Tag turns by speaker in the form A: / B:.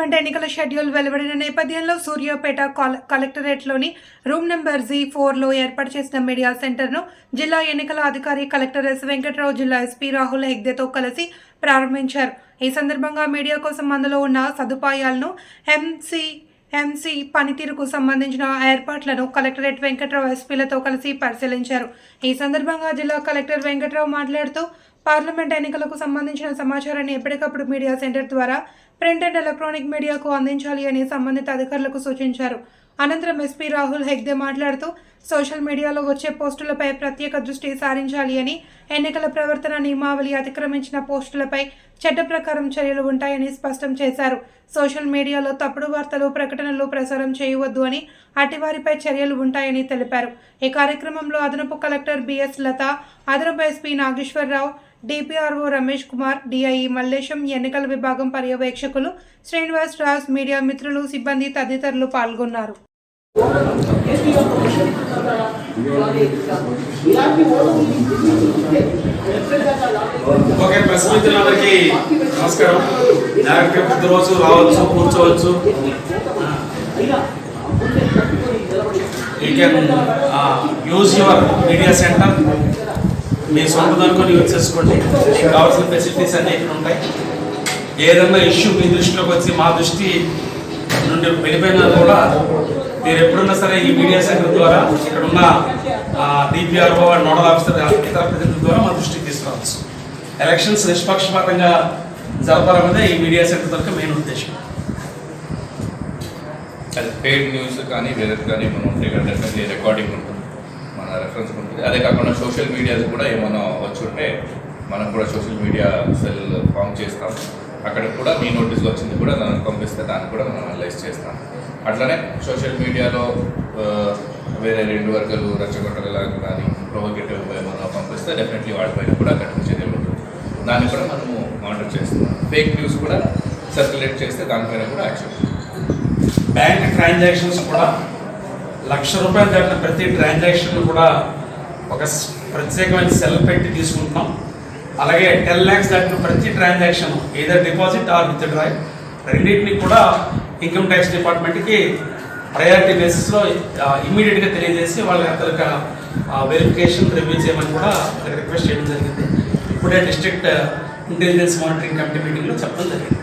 A: Parliament ఎన్నికల schedule వెలువడిన నేపథ్యంలో సూర్యాపేట కలెక్టరేట్లోని రూమ్ నెంబర్ జీ ఫోర్లో ఏర్పాటు చేసిన మీడియా సెంటర్ను జిల్లా ఎన్నికల అధికారి కలెక్టర్ ఎస్ వెంకట్రావు జిల్లా ఎస్పీ రాహుల్ హెగ్దేతో కలిసి ప్రారంభించారు. ఈ సందర్భంగా మీడియా కోసం అందులో ఉన్న సదుపాయాలను ఎంసీ ఎంసీ పనితీరుకు సంబంధించిన ఏర్పాట్లను కలెక్టరేట్ వెంకట్రావు ఎస్పీలతో కలిసి పరిశీలించారు. ఈ సందర్భంగా జిల్లా కలెక్టర్ వెంకట్రావు మాట్లాడుతూ పార్లమెంట్ ఎన్నికలకు సంబంధించిన సమాచారాన్ని ఎప్పటికప్పుడు మీడియా సెంటర్ ద్వారా ప్రింట్ అండ్ ఎలక్ట్రానిక్ మీడియాకు అందించాలి అని సంబంధిత అధికారులకు సూచించారు. అనంతరం ఎస్పీ రాహుల్ హెగ్దే మాట్లాడుతూ సోషల్ మీడియాలో వచ్చే పోస్టులపై ప్రత్యేక దృష్టి సారించాలి అని ఎన్నికల ప్రవర్తన నియమావళి అతిక్రమించిన పోస్టులపై చట్ట ప్రకారం చర్యలు ఉంటాయని స్పష్టం చేశారు. సోషల్ మీడియాలో తప్పుడు వార్తలు ప్రకటనలు ప్రసారం చేయవద్దు అని అటివారిపై చర్యలు ఉంటాయని తెలిపారు. ఈ కార్యక్రమంలో అదనపు కలెక్టర్ బిఎస్ లత అదనపు SP Nageswararao DPRO Ramesh Kumar DIE Mallesham ఎన్నికల విభాగం పర్యవేక్షకులు శ్రీనివాస్ రాజ్ మీడియా మిత్రులు సిబ్బంది తదితరులు పాల్గొన్నారు.
B: ఓకే ప్రెస్ మిత్రులందరికీ నమస్కారం. డైరెక్ట్గా కొద్ది రావచ్చు కూర్చోవచ్చు. You can use your media center మీ సొంత అనుకొని యూజ్ చేసుకోండి మీకు కావాల్సిన ఫెసిలిటీస్ అన్ని ఇక్కడ ఉంటాయి. ఏదన్నా ఇష్యూ మీ దృష్టిలోకి వచ్చి మా దృష్టి నుండి వెళ్ళిపోయినా కూడా మీరు ఎప్పుడున్నా సరే ఈ మీడియా సెంటర్ ద్వారా ఇక్కడ ఉన్న డిపిఆర్ఓ నోడల్ ఆఫీసర్ ఇతర ప్రతినిధుల ద్వారా మా దృష్టికి తీసుకురావచ్చు. ఎలక్షన్స్ నిష్పక్షపాతంగా జరపాలన్నదే ఈ మీడియా సెంటర్ యొక్క మెయిన్ ఉద్దేశం.
C: అది పెయిడ్ న్యూస్ కానీ వేరే కానీ మనం ఉంటే రికార్డింగ్ ఉంటుంది. మన రెఫరెన్స్ ఉంటుంది. అదే కాకుండా సోషల్ మీడియాది కూడా ఏమైనా వచ్చి ఉంటే మనం కూడా సోషల్ మీడియా సెల్ ఫామ్ చేస్తాం. అక్కడ కూడా మీ నోటీస్ వచ్చింది కూడా దానికి పంపిస్తే దాన్ని కూడా మనం అనలైజ్ చేస్తాం. అట్లనే సోషల్ మీడియాలో వేరే రెండు వర్గాలు రెచ్చగొట్టగల కానీ ప్రొవోకేటివ్ ఏమైనా పంపిస్తే డెఫినెట్లీ వాటిపైన కూడా కఠిన చర్యలు ఉంటుంది దాన్ని కూడా మనము మానిటర్ చేస్తున్నాం. ఫేక్ న్యూస్ కూడా సర్క్యులేట్ చేస్తే దానిపైన కూడా యాక్షన్
B: బ్యాంక్ ట్రాన్సాక్షన్స్ కూడా లక్ష రూపాయలు దాటిన ప్రతి ట్రాన్సాక్షన్ కూడా ఒక ప్రత్యేకమైన సెల్ పెట్టి తీసుకుంటున్నాం. అలాగే టెన్ ల్యాక్స్ దాటిన ప్రతి transaction either deposit or withdraw రెండింటిని కూడా ఇన్కమ్ ట్యాక్స్ డిపార్ట్మెంట్కి ప్రయారిటీ బేసిస్లో ఇమ్మీడియట్గా తెలియజేసి వాళ్ళ యొక్క వెరిఫికేషన్ రివ్యూ చేయమని కూడా రిక్వెస్ట్ చేయడం జరిగింది. ఇప్పుడే డిస్ట్రిక్ట్ ఇంటెలిజెన్స్ మానిటరింగ్ కమిటీ మీటింగ్లో చెప్పడం జరిగింది.